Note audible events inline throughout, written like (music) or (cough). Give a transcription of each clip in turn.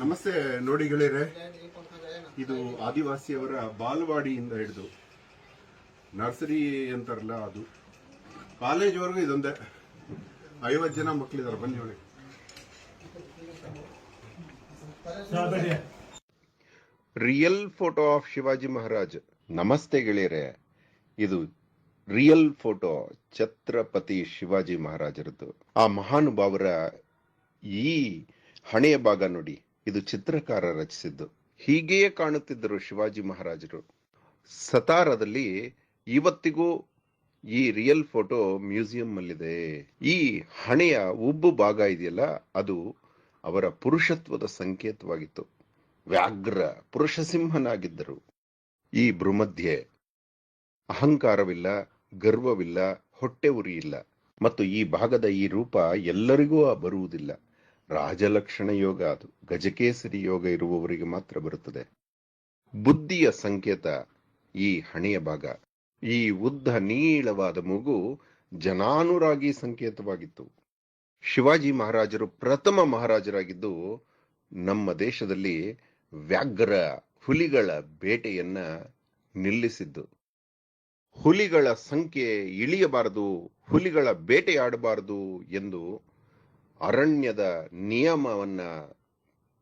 ನಮಸ್ತೆ, ನೋಡಿ ಗೆಳೆಯರೆ. ಇದು ಆದಿವಾಸಿಯವರ ಬಾಲ್ವಾಡಿಯಿಂದ ಹಿಡಿದು ನರ್ಸರಿ ಅಂತಾರಲ್ಲ ಅದು. ಕಾಲೇಜ್ವರೆಗೂ ಇದೊಂದೇ. ಐವತ್ತು ಜನ ಮಕ್ಕಳಿದ್ದಾರೆ ಬನ್ನಿ ನೋಡಿ. Real photo of Shivaji Maharaj ನಮಸ್ತೆ ಗೆಳೆಯರೆ. ಇದು ರಿಯಲ್ ಫೋಟೋ ಛತ್ರಪತಿ ಶಿವಾಜಿ ಮಹಾರಾಜರದ್ದು. ಆ ಮಹಾನುಭಾವರ ಈ ಹಣೆಯ ಭಾಗ ನೋಡಿ. ಇದು ಚಿತ್ರಕಾರ ರಚಿಸಿದ್ದು. ಹೀಗೆಯೇ ಕಾಣುತ್ತಿದ್ದರು ಶಿವಾಜಿ ಮಹಾರಾಜರು. ಸತಾರದಲ್ಲಿ ಇವತ್ತಿಗೂ ಈ ರಿಯಲ್ ಫೋಟೋ ಮ್ಯೂಸಿಯಂ ಅಲ್ಲಿದೆ. ಈ ಹಣೆಯ ಉಬ್ಬು ಭಾಗ ಇದೆಯಲ್ಲ, ಅದು ಅವರ ಪುರುಷತ್ವದ ಸಂಕೇತವಾಗಿತ್ತು. ವ್ಯಾಘ್ರ ಪುರುಷ ಸಿಂಹನಾಗಿದ್ದರು ಈ ಭ್ರೂಮಧ್ಯೆ ಅಹಂಕಾರವಿಲ್ಲ, ಗರ್ವವಿಲ್ಲ, ಹೊಟ್ಟೆ ಉರಿಯಿಲ್ಲ. ಮತ್ತು ಈ ಭಾಗದ ಈ ರೂಪ ಎಲ್ಲರಿಗೂ ಬರುವುದಿಲ್ಲ. ರಾಜಲಕ್ಷಣ ಯೋಗ ಅದು. ಗಜಕೇಸರಿ ಯೋಗ ಇರುವವರಿಗೆ ಮಾತ್ರ ಬರುತ್ತದೆ. ಬುದ್ಧಿಯ ಸಂಕೇತ ಈ ಹಣೆಯ ಭಾಗ. ಈ ಉದ್ದ ನೀಳವಾದ ಮೂಗು ಜನಾನುರಾಗಿ ಸಂಕೇತವಾಗಿತ್ತು. ಶಿವಾಜಿ ಮಹಾರಾಜರು ಪ್ರಥಮ ಮಹಾರಾಜರಾಗಿದ್ದು ನಮ್ಮ ದೇಶದಲ್ಲಿ ವ್ಯಾಘ್ರ ಹುಲಿಗಳ ಬೇಟೆಯನ್ನ ನಿಲ್ಲಿಸಿದ್ದು. ಹುಲಿಗಳ ಸಂಖ್ಯೆ ಇಳಿಯಬಾರದು, ಹುಲಿಗಳ ಬೇಟೆಯಾಡಬಾರದು ಎಂದು ಅರಣ್ಯದ ನಿಯಮವನ್ನ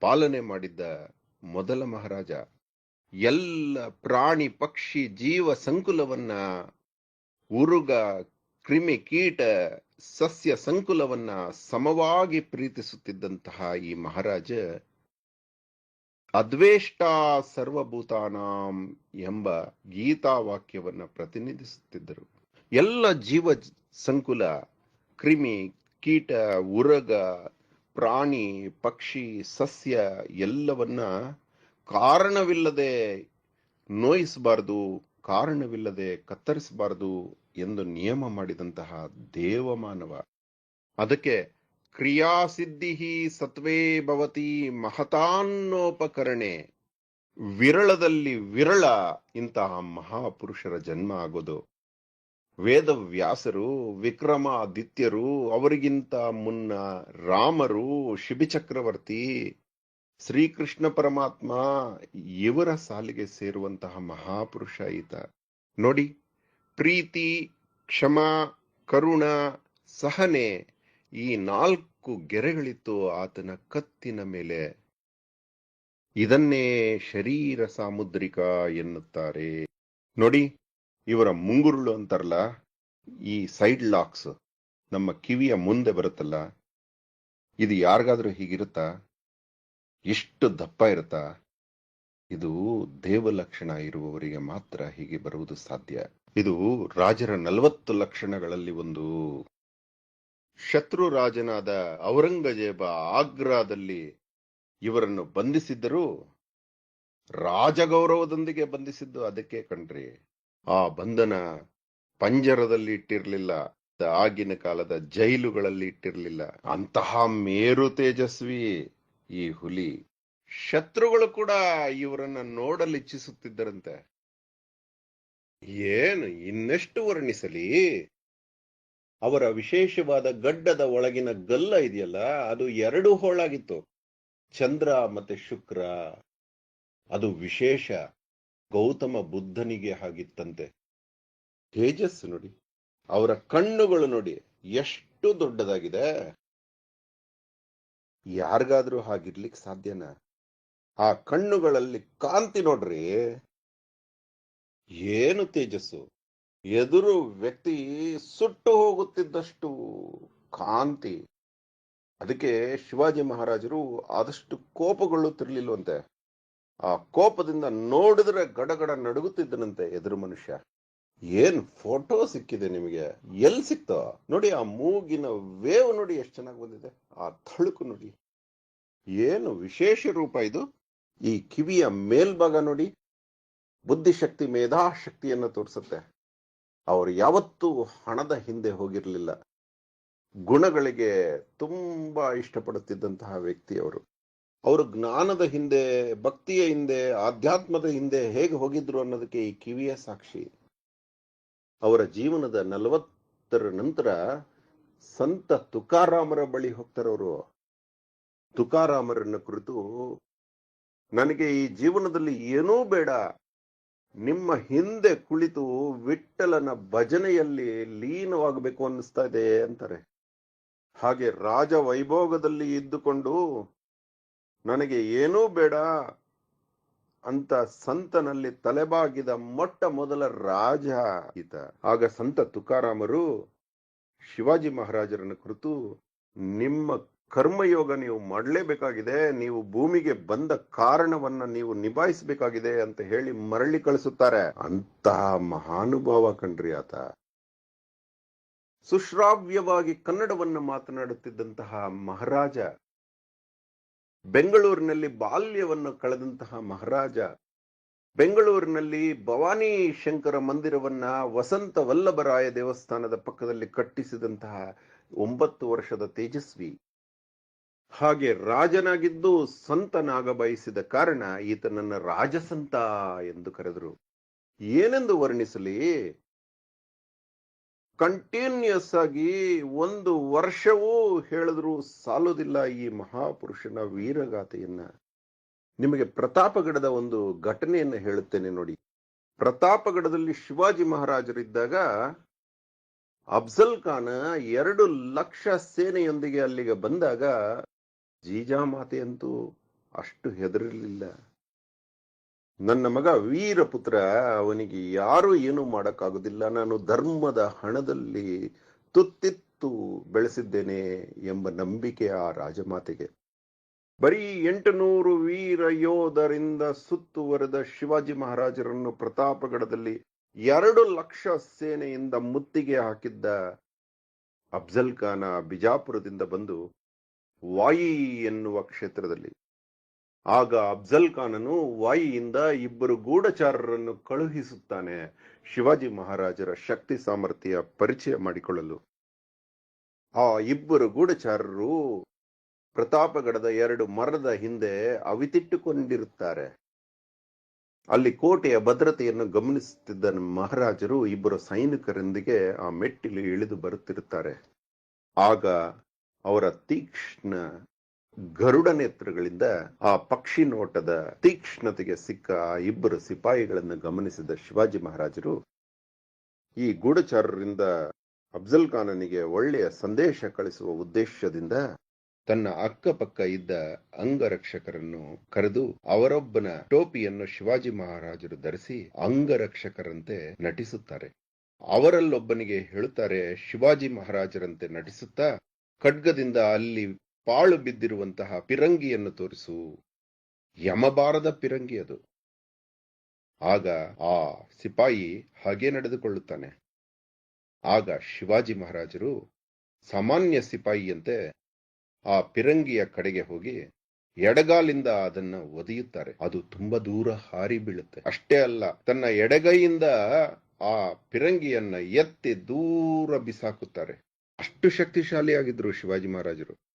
ಪಾಲನೆ ಮಾಡಿದ್ದ ಮೊದಲ ಮಹಾರಾಜ. ಎಲ್ಲ ಪ್ರಾಣಿ, ಪಕ್ಷಿ, ಜೀವ ಸಂಕುಲವನ್ನ ಉರುಗ, ಕ್ರಿಮಿ ಕೀಟ, ಸಸ್ಯ ಸಂಕುಲವನ್ನ ಸಮವಾಗಿ ಪ್ರೀತಿಸುತ್ತಿದ್ದಂತಹ ಈ ಮಹಾರಾಜ ಅದ್ವೇಷ್ಟ ಸರ್ವಭೂತಾನಾಂ ಎಂಬ ಗೀತಾವಾಕ್ಯವನ್ನ ಪ್ರತಿನಿಧಿಸುತ್ತಿದ್ದರು. ಎಲ್ಲ ಜೀವ ಸಂಕುಲ, ಕ್ರಿಮಿ ಕೀಟ, ಉರಗ, ಪ್ರಾಣಿ, ಪಕ್ಷಿ, ಸಸ್ಯ ಎಲ್ಲವನ್ನ ಕಾರಣವಿಲ್ಲದೆ ನೋಯಿಸಬಾರದು, ಕಾರಣವಿಲ್ಲದೆ ಕತ್ತರಿಸಬಾರದು ಎಂದು ನಿಯಮ ಮಾಡಿದಂತಹ ದೇವಮಾನವ ಅದಕ್ಕೆ ಕ್ರಿಯಾಸಿದ್ಧಿ ಸತ್ವೇ ಭವತಿ ಮಹತಾನ್ನೋಪಕರಣೆ. ವಿರಳದಲ್ಲಿ ವಿರಳ ಇಂತಹ ಮಹಾಪುರುಷರ ಜನ್ಮ ಆಗೋದು. ವೇದವ್ಯಾಸರು, ವಿಕ್ರಮಾದಿತ್ಯರು, ಅವರಿಗಿಂತ ಮುನ್ನ ರಾಮರು, ಶಿಬಿಚಕ್ರವರ್ತಿ, ಶ್ರೀಕೃಷ್ಣ ಪರಮಾತ್ಮ, ಇವರ ಸಾಲಿಗೆ ಸೇರುವಂತಹ ಮಹಾಪುರುಷ ಈತ. ನೋಡಿ, ಪ್ರೀತಿ, ಕ್ಷಮ, ಕರುಣ, ಸಹನೆ ಈ ನಾಲ್ಕು ಗೆರೆಗಳಿತ್ತು ಆತನ ಕತ್ತಿನ ಮೇಲೆ. ಇದನ್ನೇ ಶರೀರ ಸಾಮುದ್ರಿಕ ಎನ್ನುತ್ತಾರೆ. ನೋಡಿ ಇವರ ಮುಂಗುರುಳು ಅಂತಾರಲ್ಲ, ಈ ಸೈಡ್ ಲಾಕ್ಸ್, ನಮ್ಮ ಕಿವಿಯ ಮುಂದೆ ಬರುತ್ತಲ್ಲ, ಇದು ಯಾರಿಗಾದ್ರೂ ಹೀಗಿರುತ್ತಾ? ಎಷ್ಟು ದಪ್ಪ ಇರುತ್ತಾ? ಇದು ದೇವಲಕ್ಷಣ ಇರುವವರಿಗೆ ಮಾತ್ರ ಹೀಗೆ ಬರುವುದು ಸಾಧ್ಯ. ಇದು ರಾಜರ ನಲವತ್ತು ಲಕ್ಷಣಗಳಲ್ಲಿ ಒಂದು. ಶತ್ರು ರಾಜನಾದ ಔರಂಗಜೇಬ ಆಗ್ರಾದಲ್ಲಿ ಇವರನ್ನು ಬಂಧಿಸಿದ್ದರೂ ರಾಜಗೌರವದೊಂದಿಗೆ ಬಂಧಿಸಿದ್ದು ಅದಕ್ಕೆ ಕಣ್ರಿ. ಆ ಬಂಧನ ಪಂಜರದಲ್ಲಿ ಇಟ್ಟಿರಲಿಲ್ಲ ಆಗಿನ ಕಾಲದ ಜೈಲುಗಳಲ್ಲಿ ಇಟ್ಟಿರಲಿಲ್ಲ. ಅಂತಹ ಮೇರು ತೇಜಸ್ವಿ ಈ ಹುಲಿ. ಶತ್ರುಗಳು ಕೂಡ ಇವರನ್ನ ನೋಡಲು ಇಚ್ಛಿಸುತ್ತಿದ್ದರಂತೆ. ಏನು ಇನ್ನೆಷ್ಟು ವರ್ಣಿಸಲಿ? ಅವರ ವಿಶೇಷವಾದ ಗಡ್ಡದ ಒಳಗಿನ ಗಲ್ಲ ಇದೆಯಲ್ಲ, ಅದು ಎರಡು ಹೋಳಾಗಿತ್ತು. ಚಂದ್ರ ಮತ್ತೆ ಶುಕ್ರ. ಅದು ವಿಶೇಷ. ಗೌತಮ ಬುದ್ಧನಿಗೆ ಹಾಗಿತ್ತಂತೆ. ತೇಜಸ್ಸು ನೋಡಿ, ಅವರ ಕಣ್ಣುಗಳು ನೋಡಿ, ಎಷ್ಟು ದೊಡ್ಡದಾಗಿದೆ. ಯಾರಿಗಾದ್ರೂ ಹಾಗಿರ್ಲಿಕ್ಕೆ ಸಾಧ್ಯನ? ಆ ಕಣ್ಣುಗಳಲ್ಲಿ ಕಾಂತಿ ನೋಡ್ರಿ. ಏನು ತೇಜಸ್ಸು? ಎದುರು ವ್ಯಕ್ತಿ ಸುಟ್ಟು ಹೋಗುತ್ತಿದ್ದಷ್ಟು ಕಾಂತಿ. ಅದಕ್ಕೆ ಶಿವಾಜಿ ಮಹಾರಾಜರು ಆದಷ್ಟು ಕೋಪಗೊಳ್ಳುತ್ತಿರ್ಲಿಲ್ವಂತೆ. ಆ ಕೋಪದಿಂದ ನೋಡಿದ್ರೆ ಗಡಗಡ ನಡುಗುತ್ತಿದ್ದನಂತೆ ಎದುರು ಮನುಷ್ಯ. ಏನ್ ಫೋಟೋ ಸಿಕ್ಕಿದೆ ನಿಮಗೆ? ಎಲ್ಲಿ ಸಿಕ್ತೋ? ನೋಡಿ, ಆ ಮೂಗಿನ ವೇವ್ ನೋಡಿ ಎಷ್ಟು ಚೆನ್ನಾಗಿ ಬಂದಿದೆ. ಆ ತಳುಕು ನೋಡಿ. ಏನು ವಿಶೇಷ ರೂಪ ಇದು? ಈ ಕಿವಿಯ ಮೇಲ್ಭಾಗ ನೋಡಿ. ಬುದ್ಧಿಶಕ್ತಿ ಮೇಧಾಶಕ್ತಿಯನ್ನು ತೋರಿಸುತ್ತೆ. ಅವರು ಯಾವತ್ತೂ ಹಣದ ಹಿಂದೆ ಹೋಗಿರಲಿಲ್ಲ. ಗುಣಗಳಿಗೆ ತುಂಬಾ ಇಷ್ಟಪಡುತ್ತಿದ್ದಂತಹ ವ್ಯಕ್ತಿ ಅವರು. ಅವರು ಜ್ಞಾನದ ಹಿಂದೆ, ಭಕ್ತಿಯ ಹಿಂದೆ, ಆಧ್ಯಾತ್ಮದ ಹಿಂದೆ ಹೇಗೆ ಹೋಗಿದ್ರು ಅನ್ನೋದಕ್ಕೆ ಈ ಕಿವಿಯ ಸಾಕ್ಷಿ. ಅವರ ಜೀವನದ ನಲವತ್ತರ ನಂತರ ಸಂತ ತುಕಾರಾಮರ ಬಳಿ ಹೋಗ್ತಾರವರು ತುಕಾರಾಮರನ್ನ ಕುರಿತು, ನನಗೆ ಈ ಜೀವನದಲ್ಲಿ ಏನೂ ಬೇಡ. ನಿಮ್ಮ ಹಿಂದೆ ಕುಳಿತು ವಿಠಲನ ಭಜನೆಯಲ್ಲಿ ಲೀನವಾಗಬೇಕು ಅನ್ನಿಸ್ತಾ ಇದೆ ಅಂತಾರೆ. ಹಾಗೆ ರಾಜ ವೈಭೋಗದಲ್ಲಿ ಇದ್ದುಕೊಂಡು ನನಗೆ ಏನೂ ಬೇಡ ಅಂತ ಸಂತನಲ್ಲಿ ತಲೆಬಾಗಿದ ಮೊಟ್ಟ ಮೊದಲ ರಾಜ ಈತ. ಆಗ ಸಂತ ತುಕಾರಾಮರು ಶಿವಾಜಿ ಮಹಾರಾಜರನ್ನು ಕುರಿತು, ನಿಮ್ಮ ಕರ್ಮಯೋಗ ನೀವು ಮಾಡಲೇಬೇಕಾಗಿದೆ, ನೀವು ಭೂಮಿಗೆ ಬಂದ ಕಾರಣವನ್ನ ನೀವು ನಿಭಾಯಿಸಬೇಕಾಗಿದೆ ಅಂತ ಹೇಳಿ ಮರಳಿ ಕಳಿಸುತ್ತಾರೆ. ಅಂತಹ ಮಹಾನುಭಾವ ಕಣ್ರಿ ಆತ. ಸುಶ್ರಾವ್ಯವಾಗಿ ಕನ್ನಡವನ್ನು ಮಾತನಾಡುತ್ತಿದ್ದಂತಹ ಮಹಾರಾಜ ಬೆಂಗಳೂರಿನಲ್ಲಿ ಬಾಲ್ಯವನ್ನು ಕಳೆದಂತಹ ಮಹಾರಾಜ, ಬೆಂಗಳೂರಿನಲ್ಲಿ ಭವಾನಿ ಶಂಕರ ಮಂದಿರವನ್ನ ವಸಂತ ವಲ್ಲಭರಾಯ ದೇವಸ್ಥಾನದ ಪಕ್ಕದಲ್ಲಿ ಕಟ್ಟಿಸಿದಂತಹ ಒಂಬತ್ತು ವರ್ಷದ ತೇಜಸ್ವಿ. ಹಾಗೆ ರಾಜನಾಗಿದ್ದು ಸಂತನಾಗ ಬಯಸಿದ ಕಾರಣ ಈತನನ್ನ ರಾಜಸಂತ ಎಂದು ಕರೆದರು. ಏನೆಂದು ವರ್ಣಿಸಲಿ? ಕಂಟಿನ್ಯೂಸ್ ಆಗಿ ಒಂದು ವರ್ಷವೂ ಹೇಳಿದ್ರು ಸಾಲೋದಿಲ್ಲ ಈ ಮಹಾಪುರುಷನ ವೀರಗಾಥೆಯನ್ನ. ನಿಮಗೆ ಪ್ರತಾಪಗಡದ ಒಂದು ಘಟನೆಯನ್ನು ಹೇಳುತ್ತೇನೆ ನೋಡಿ. ಪ್ರತಾಪಗಡದಲ್ಲಿ ಶಿವಾಜಿ ಮಹಾರಾಜರಿದ್ದಾಗ ಅಫ್ಜಲ್ ಖಾನ್ ಎರಡು ಲಕ್ಷ ಸೇನೆಯೊಂದಿಗೆ ಅಲ್ಲಿಗೆ ಬಂದಾಗ ಜೀಜಾ ಜೀಜಾಮಾತೆಯಂತೂ ಅಷ್ಟು ಹೆದರಲಿಲ್ಲ. ನನ್ನ ಮಗ ವೀರಪುತ್ರ, ಅವನಿಗೆ ಯಾರು ಏನು ಮಾಡಕ್ಕಾಗುದಿಲ್ಲ. ನಾನು ಧರ್ಮದ ಹಣದಲ್ಲಿ ತುತ್ತಿತ್ತು ಬೆಳೆಸಿದ್ದೇನೆ ಎಂಬ ನಂಬಿಕೆ ಆ ರಾಜಮಾತೆಗೆ. ಬರೀ ಎಂಟುನೂರು ವೀರ ಯೋಧರಿಂದ ಸುತ್ತುವರೆದ ಶಿವಾಜಿ ಮಹಾರಾಜರನ್ನು ಪ್ರತಾಪಗಡದಲ್ಲಿ ಎರಡು ಲಕ್ಷ ಸೇನೆಯಿಂದ ಮುತ್ತಿಗೆ ಹಾಕಿದ್ದ ಅಫ್ಜಲ್ ಖಾನ ಬಿಜಾಪುರದಿಂದ ಬಂದು ವಾಯಿ ಎನ್ನುವ ಕ್ಷೇತ್ರದಲ್ಲಿ ಆಗ ಅಫ್ಜಲ್ ಖಾನನು ವಾಯಿಯಿಂದ ಇಬ್ಬರು ಗೂಢಚಾರರನ್ನು ಕಳುಹಿಸುತ್ತಾನೆ. ಶಿವಾಜಿ ಮಹಾರಾಜರ ಶಕ್ತಿ ಸಾಮರ್ಥ್ಯ ಪರಿಚಯ ಮಾಡಿಕೊಳ್ಳಲು. ಆ ಇಬ್ಬರು ಗೂಢಚಾರರು ಪ್ರತಾಪಗಡದ ಎರಡು ಮರದ ಹಿಂದೆ ಅವಿತಿಟ್ಟುಕೊಂಡಿರುತ್ತಾರೆ. ಅಲ್ಲಿ ಕೋಟೆಯ ಭದ್ರತೆಯನ್ನು ಗಮನಿಸುತ್ತಿದ್ದ ಮಹಾರಾಜರು ಇಬ್ಬರು ಸೈನಿಕರೊಂದಿಗೆ ಆ ಮೆಟ್ಟಿಲು ಇಳಿದು ಬರುತ್ತಿರುತ್ತಾರೆ. ಆಗ ಅವರ ತೀಕ್ಷ್ಣ ಗರುಡ ನೇತ್ರಗಳಿಂದ ಆ ಪಕ್ಷಿ ನೋಟದ ತೀಕ್ಷ್ಣತೆಗೆ ಸಿಕ್ಕ ಆ ಇಬ್ಬರು ಸಿಪಾಯಿಗಳನ್ನು ಗಮನಿಸಿದ ಶಿವಾಜಿ ಮಹಾರಾಜರು, ಈ ಗೂಢಚಾರರಿಂದ ಅಫ್ಜಲ್ ಖಾನನಿಗೆ ಒಳ್ಳೆಯ ಸಂದೇಶ ಕಳಿಸುವ ಉದ್ದೇಶದಿಂದ ತನ್ನ ಅಕ್ಕಪಕ್ಕ ಇದ್ದ ಅಂಗರಕ್ಷಕರನ್ನು ಕರೆದು ಅವರೊಬ್ಬನ ಟೋಪಿಯನ್ನು ಶಿವಾಜಿ ಮಹಾರಾಜರು ಧರಿಸಿ ಅಂಗರಕ್ಷಕರಂತೆ ನಟಿಸುತ್ತಾರೆ. ಅವರಲ್ಲೊಬ್ಬನಿಗೆ ಹೇಳುತ್ತಾರೆ, ಶಿವಾಜಿ ಮಹಾರಾಜರಂತೆ ನಟಿಸುತ್ತಾ, ಖಡ್ಗದಿಂದ ಅಲ್ಲಿ ಪಾಳು ಬಿದ್ದಿರುವಂತಹ ಪಿರಂಗಿಯನ್ನು ತೋರಿಸು. ಯಮಬಾರದ ಪಿರಂಗಿ ಅದು. ಆಗ ಆ ಸಿಪಾಯಿ ಹಾಗೆ ನಡೆದುಕೊಳ್ಳುತ್ತಾನೆ. ಆಗ ಶಿವಾಜಿ ಮಹಾರಾಜರು ಸಾಮಾನ್ಯ ಸಿಪಾಯಿಯಂತೆ ಆ ಪಿರಂಗಿಯ ಕಡೆಗೆ ಹೋಗಿ ಎಡಗಾಲಿಂದ ಅದನ್ನ ಒದೆಯುತ್ತಾರೆ. ಅದು ತುಂಬಾ ದೂರ ಹಾರಿ ಬೀಳುತ್ತೆ. ಅಷ್ಟೇ ಅಲ್ಲ, ತನ್ನ ಎಡಗೈಯಿಂದ ಆ ಪಿರಂಗಿಯನ್ನ ಎತ್ತಿ ದೂರ ಬಿಸಾಕುತ್ತಾರೆ. ಅಷ್ಟು ಶಕ್ತಿಶಾಲಿಯಾಗಿದ್ರು ಶಿವಾಜಿ ಮಹಾರಾಜರು.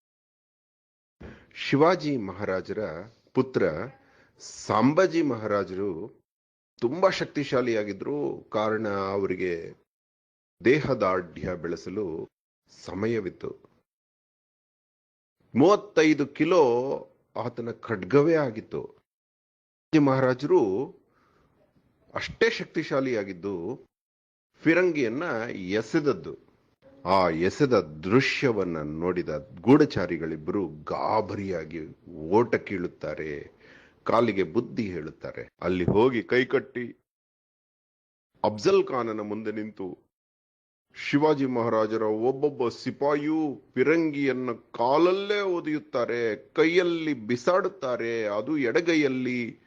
ಶಿವಾಜಿ ಮಹಾರಾಜರ ಪುತ್ರ ಸಾಂಬಾಜಿ ಮಹಾರಾಜರು ತುಂಬಾ ಶಕ್ತಿಶಾಲಿಯಾಗಿದ್ರು ಕಾರಣ ಅವರಿಗೆ ದೇಹದಾಢ್ಯ ಬೆಳೆಸಲು ಸಮಯವಿತ್ತು. ಮೂವತ್ತೈದು ಕಿಲೋ ಆತನ ಖಡ್ಗವೇ ಆಗಿತ್ತು. ಮಹಾರಾಜರು ಅಷ್ಟೇ ಶಕ್ತಿಶಾಲಿಯಾಗಿದ್ದು, ಫಿರಂಗಿಯನ್ನ ಎಸೆದದ್ದು. ಆ ಎಸೆದ ದೃಶ್ಯವನ್ನು ನೋಡಿದ ಗೂಢಚಾರಿಗಳಿಬ್ಬರು ಗಾಬರಿಯಾಗಿ ಓಟ ಕೀಳುತ್ತಾರೆ, ಕಾಲಿಗೆ ಬುದ್ಧಿ ಹೇಳುತ್ತಾರೆ. ಅಲ್ಲಿ ಹೋಗಿ ಕೈಕಟ್ಟಿ ಅಫ್ಜಲ್ ಖಾನನ ಮುಂದೆ ನಿಂತು ಶಿವಾಜಿ ಮಹಾರಾಜರ ಒಬ್ಬೊಬ್ಬ ಸಿಪಾಯಿಯೂ ಪಿರಂಗಿಯನ್ನ ಕಾಲಲ್ಲೇ ಒದೆಯುತ್ತಾರೆ, ಕೈಯಲ್ಲಿ ಬಿಸಾಡುತ್ತಾರೆ, ಅದು ಎಡಗೈಯಲ್ಲಿ.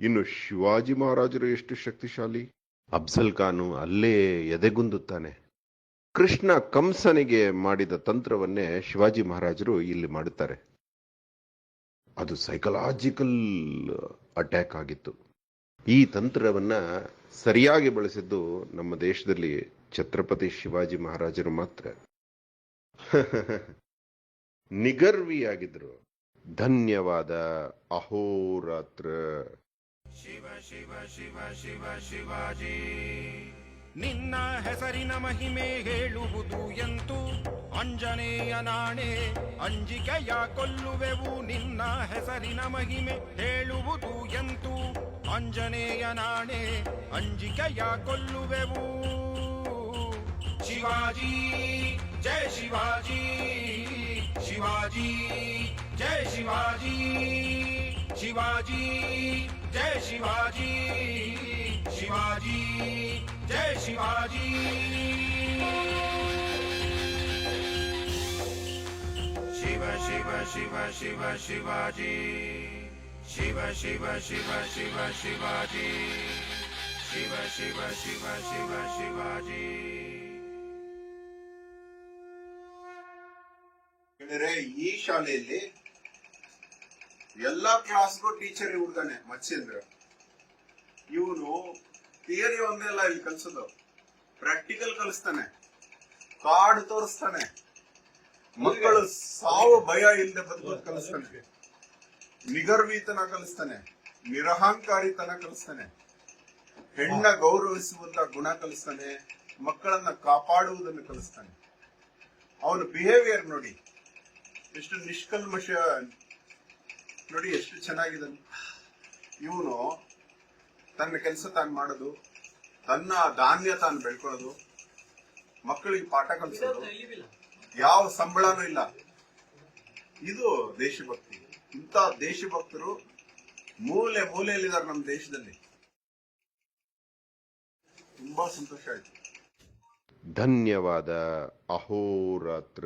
ಇನ್ನು ಶಿವಾಜಿ ಮಹಾರಾಜರು ಎಷ್ಟು ಶಕ್ತಿಶಾಲಿ? ಅಫ್ಜಲ್ ಖಾನು ಅಲ್ಲೇ ಎದೆಗುಂದುತ್ತಾನೆ. ಕೃಷ್ಣ ಕಂಸನಿಗೆ ಮಾಡಿದ ತಂತ್ರವನ್ನೇ ಶಿವಾಜಿ ಮಹಾರಾಜರು ಇಲ್ಲಿ ಮಾಡುತ್ತಾರೆ. ಅದು ಸೈಕಲಾಜಿಕಲ್ ಅಟ್ಯಾಕ್ ಆಗಿತ್ತು. ಈ ತಂತ್ರವನ್ನ ಸರಿಯಾಗಿ ಬಳಸಿದ್ದು ನಮ್ಮ ದೇಶದಲ್ಲಿ ಛತ್ರಪತಿ ಶಿವಾಜಿ ಮಹಾರಾಜರು ಮಾತ್ರ. (laughs) ನಿಗರ್ವಿಯಾಗಿದ್ರು. ಧನ್ಯವಾದ, ಅಹೋರಾತ್ರ. ಶಿವ ಶಿವ ಶಿವ ಶಿವ, ಶಿವಾಜಿ. ನಿನ್ನ ಹೆಸರಿನ ಮಹಿಮೆ ಹೇಳುವುದು ಎಂತು? ಅಂಜನೇಯ ನಾಣೆ, ಅಂಜಿಕೆಯ ಕೊಲ್ಲುವೆವು ನಿನ್ನ ಹೆಸರಿನ ಮಹಿಮೆ ಹೇಳುವುದು ಎಂತು? ಅಂಜನೇಯ ನಾಣೆ, ಅಂಜಿಕೆಯ ಕೊಲ್ಲುವೆವು. ಶಿವಾಜಿ ಜಯ ಶಿವಾಜಿ. ಶಿವಾಜಿ ಜಯ ಶಿವಾಜಿ. ಶಿವಾಜಿ ಜಯ ಶಿವಾಜಿ ಶಿವಾಜಿ ಜಯ ಶಿವಾಜಿ ಶಿವ ಶಿವ ಶಿವ ಶಿವ ಶಿವಾಜಿ ಶಿವ ಶಿವ ಶಿವ ಶಿವ ಶಿವಾಜಿ ಶಿವ ಶಿವ ಶಿವ ಶಿವ ಶಿವಾಜಿ ಗೆಳೆಯರೆ, ಈ ಶಾಲೆಯಲ್ಲಿ ಎಲ್ಲಾ ಕ್ಲಾಸ್ಗೂ ಟೀಚರ್ ಇವ್ರದಾನೆ, ಮತ್ಸ್ಯೇಂದ್ರ. ಇವನು ಥಿಯರಿ ಒಂದೇ ಅಲ್ಲ ಇಲ್ಲಿ ಕಲ್ಸೋದು. ಪ್ರಾಕ್ಟಿಕಲ್ ಕಲಿಸ್ತಾನೆ. ಕಾರ್ಡ್ ತೋರಿಸ್ತಾನೆ. ಮಕ್ಕಳು ಸಾವು ಭಯ ಇಲ್ಲದೆ ಬದುಕೋದು ಕಲಿಸ್ತಾನೆ. ನಿಗರ್ವೀತನ ಕಲಿಸ್ತಾನೆ. ನಿರಹಂಕಾರಿತನ ಕಲಿಸ್ತಾನೆ. ಹೆಣ್ಣ ಗೌರವಿಸುವಂತ ಗುಣ ಕಲಿಸ್ತಾನೆ. ಮಕ್ಕಳನ್ನ ಕಾಪಾಡುವುದನ್ನು ಕಲಿಸ್ತಾನೆ. ಅವನ ಬಿಹೇವಿಯರ್ ನೋಡಿ. ಎಷ್ಟು ನಿಷ್ಕಲ್ಮಶ ನೋಡಿ ಎಷ್ಟು ಚೆನ್ನಾಗಿದೆ ಇವನು ತನ್ನ ಕೆಲಸ ತಾನು ಮಾಡೋದು, ತನ್ನ ಧಾನ್ಯ ತಾನು ಬೆಳ್ಕೊಳ್ಳೋದು, ಮಕ್ಕಳಿಗೆ ಪಾಠ ಕಲಿಸೋದು, ಯಾವ ಸಂಬಳನೂ ಇಲ್ಲ. ಇದು ದೇಶಭಕ್ತಿ. ಇಂಥ ದೇಶಭಕ್ತರು ಮೂಲೆ ಮೂಲೆಯಲ್ಲಿದ್ದಾರೆ ನಮ್ಮ ದೇಶದಲ್ಲಿ. ತುಂಬಾ ಸಂತೋಷ ಆಯ್ತು. ಧನ್ಯವಾದ ಅಹೋರಾತ್ರ.